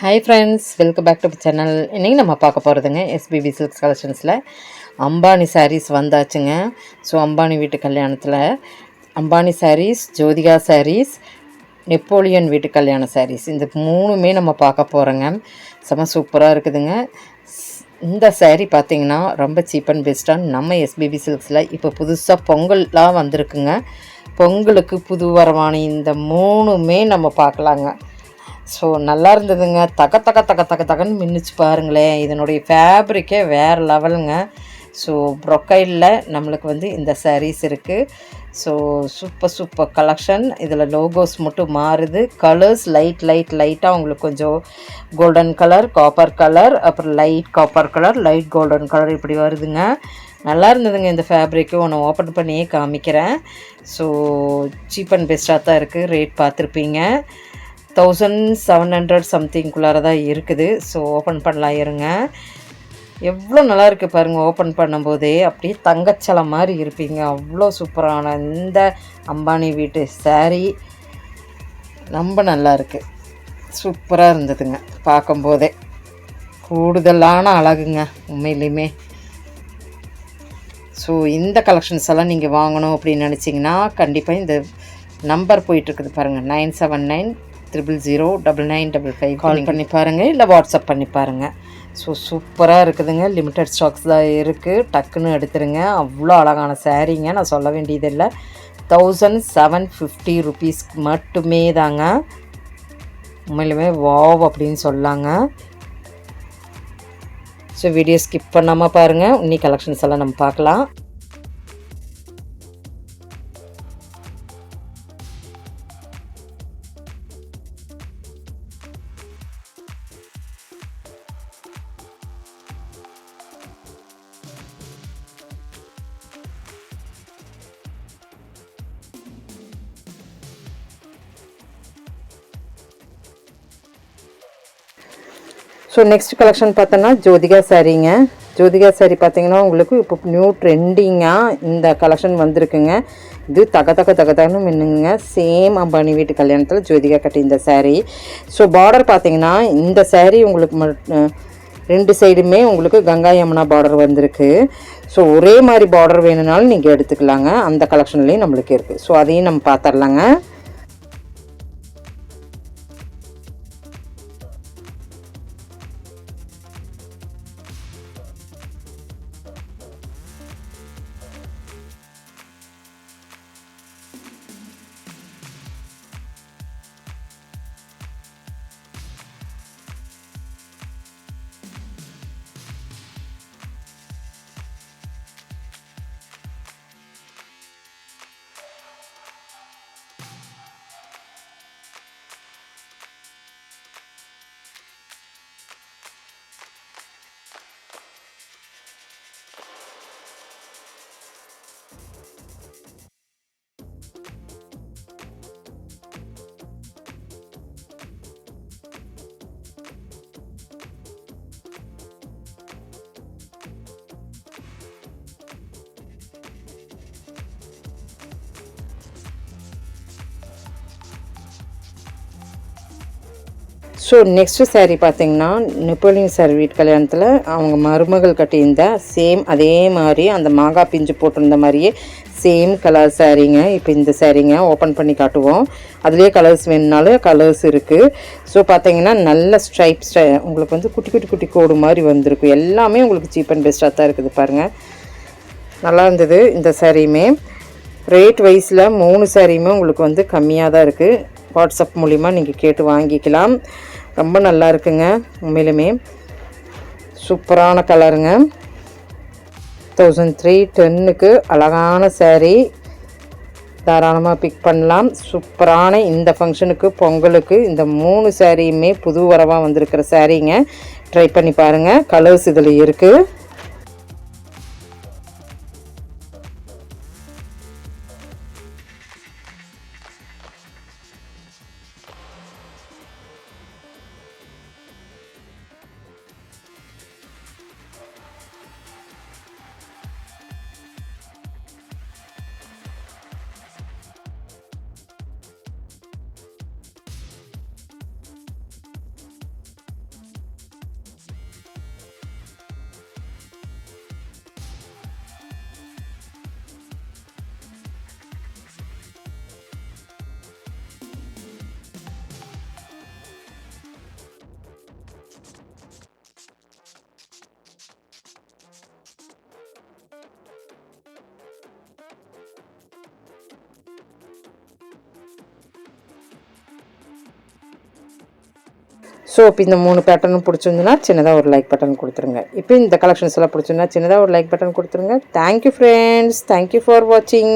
Hi friends welcome back to channel இன்றைக்கி நம்ம பார்க்க போகிறதுங்க எஸ்பிபி சில்க்ஸ் கலெக்ஷன்ஸில் அம்பானி சாரீஸ் வந்தாச்சுங்க. ஸோ அம்பானி வீட்டு கல்யாணத்தில் அம்பானி சாரீஸ் ஜோதிகா சாரீஸ் நெப்போலியன் வீட்டு கல்யாண சாரீஸ் இந்த மூணுமே நம்ம பார்க்க போகிறோங்க செம சூப்பராக இருக்குதுங்க. இந்த சேரீ பார்த்திங்கன்னா ரொம்ப சீப் அண்ட் பெஸ்ட்டாக நம்ம எஸ்பிபி சில்க்ஸில் இப்போ புதுசாக பொங்கல்லாம் வந்திருக்குங்க. பொங்கலுக்கு புது வரவான இந்த மூணுமே நம்ம பார்க்கலாங்க. ஸோ நல்லா இருந்ததுங்க. தக தக தக தக்க தகன்னு மின்னுச்சு பாருங்களேன். இதனுடைய ஃபேப்ரிக்கே வேறு லெவலுங்க ஸோ ப்ரொக்கைலில் நம்மளுக்கு வந்து இந்த சாரீஸ் இருக்குது ஸோ சூப்பர் சூப்பர் கலெக்ஷன் இதில் லோகோஸ் மட்டும் மாறுது. கலர்ஸ் லைட் லைட் லைட்டாக உங்களுக்கு கொஞ்சம் கோல்டன் கலர் காப்பர் கலர் அப்புறம் light copper colour light golden colour இப்படி வருதுங்க. நல்லா இருந்ததுங்க இந்த ஃபேப்ரிக்கு ஒன்று ஓப்பன் பண்ணியே காமிக்கிறேன். ஸோ சீப் அண்ட் பெஸ்ட்டாக தான் இருக்குது ரேட் பார்த்துருப்பீங்க. தௌசண்ட் செவன் ஹண்ட்ரட் சம்திங்குள்ளார தான் இருக்குது. ஸோ ஓப்பன் பண்ணலாம் இருங்க. எவ்வளோ நல்லா இருக்குது பாருங்கள் ஓப்பன் பண்ணும்போதே. அப்படியே தங்கச்சலம் மாதிரி இருப்பீங்க. அவ்வளோ சூப்பரான இந்த அம்பானி வீட்டு saree. ரொம்ப நல்லா இருக்குது சூப்பராக இருந்ததுங்க பார்க்கும்போதே. கூடுதலான அழகுங்க உண்மையிலையுமே ஸோ இந்த கலெக்ஷன்ஸ் எல்லாம் நீங்கள் வாங்கணும் அப்படின்னு நினச்சிங்கன்னா கண்டிப்பாக இந்த நம்பர் போயிட்டுருக்குது பாருங்கள் nine seven nine triple zero double nine double five call பண்ணி பாருங்கள் இல்லை வாட்ஸ்அப் பண்ணி பாருங்கள் ஸோ சூப்பராக இருக்குதுங்க. லிமிட்டட் ஸ்டாக்ஸ் தான் இருக்குது டக்குன்னு எடுத்துருங்க. அவ்வளோ அழகான சாரீங்க நான் சொல்ல வேண்டியதில்லை. தௌசண்ட் செவன் ஃபிஃப்டி ருபீஸ்க்கு மட்டுமே தாங்க. உண்மையிலுமே வாவ் அப்படின்னு சொல்லாங்க. ஸோ வீடியோ ஸ்கிப் பண்ணாமல் பாருங்கள் இன்னி கலெக்ஷன்ஸ் எல்லாம் நம்ம பார்க்கலாம். ஸோ நெக்ஸ்ட் கலெக்ஷன் பார்த்தோன்னா ஜோதிகா சாரீங்க. ஜோதிகா சாரீ பார்த்தீங்கன்னா உங்களுக்கு இப்போ நியூ ட்ரெண்டிங்காக இந்த கலெக்ஷன் வந்திருக்குங்க. இது தக தக தக தகன்னு மின்னுங்க. சேம் அம்பானி வீட்டு கல்யாணத்தில் ஜோதிகா கட்டி இந்த சாரீ. ஸோ பார்டர் பார்த்தீங்கன்னா இந்த சாரீ உங்களுக்கு ரெண்டு சைடுமே உங்களுக்கு கங்கா யமுனா பார்டர் வந்திருக்கு. ஸோ ஒரே மாதிரி பார்டர் வேணும்னாலும் நீங்கள் எடுத்துக்கலாங்க. அந்த கலெக்ஷன்லேயும் நம்மளுக்கு இருக்குது ஸோ அதையும் நம்ம பார்த்துடலாங்க. ஸோ நெக்ஸ்ட் saree பார்த்தீங்கன்னா நெப்போலியன் சார் வீட்டு கல்யாணத்தில் அவங்க மருமகள் கட்டியிருந்த சேம் அதே மாதிரி அந்த மாங்காய் பிஞ்சு போட்டிருந்த மாதிரியே சேம் கலர் சாரீங்க இப்போ இந்த சாரீங்க ஓப்பன் பண்ணி காட்டுவோம். அதுலேயே கலர்ஸ் வேணுனாலும் கலர்ஸ் இருக்குது ஸோ பார்த்தீங்கன்னா நல்ல ஸ்ட்ரைப் உங்களுக்கு வந்து குட்டி குட்டி குட்டி கோடு மாதிரி வந்திருக்கும். எல்லாமே உங்களுக்கு சீப் அண்ட் பெஸ்ட்டாக தான் இருக்குது பாருங்கள் நல்லா இருந்தது இந்த சாரியுமே ரேட் வைஸில் மூணு சாரியுமே உங்களுக்கு வந்து கம்மியாக தான் இருக்குது வாட்ஸ்அப் மூலிமா நீங்கள் கேட்டு வாங்கிக்கலாம். ரொம்ப நல்லா இருக்குங்க உண்மையிலுமே. சூப்பரான கலருங்க. தௌசண்ட் த்ரீ டென்னுக்கு அழகான சேரீ தாராளமாக பிக் பண்ணலாம். சூப்பரான இந்த ஃபங்க்ஷனுக்கு பொங்கலுக்கு இந்த மூணு சேரீயுமே புது வரவாக வந்திருக்கிற சேரீங்க ட்ரை பண்ணி பாருங்கள் கலர்ஸ் இதில் இருக்குது ஸோ இப்போ இந்த மூணு பேட்டர்னும் பிடிச்சிருந்துன்னா சின்னதாக ஒரு லைக் பட்டன் கொடுத்துருங்க. இப்போ இந்த கலெக்ஷன்ஸ் எல்லாம் பிடிச்சிருந்தா சின்னதாக ஒரு லைக் பட்டன் கொடுத்துருங்க. Thank you friends thank you for வாட்சிங்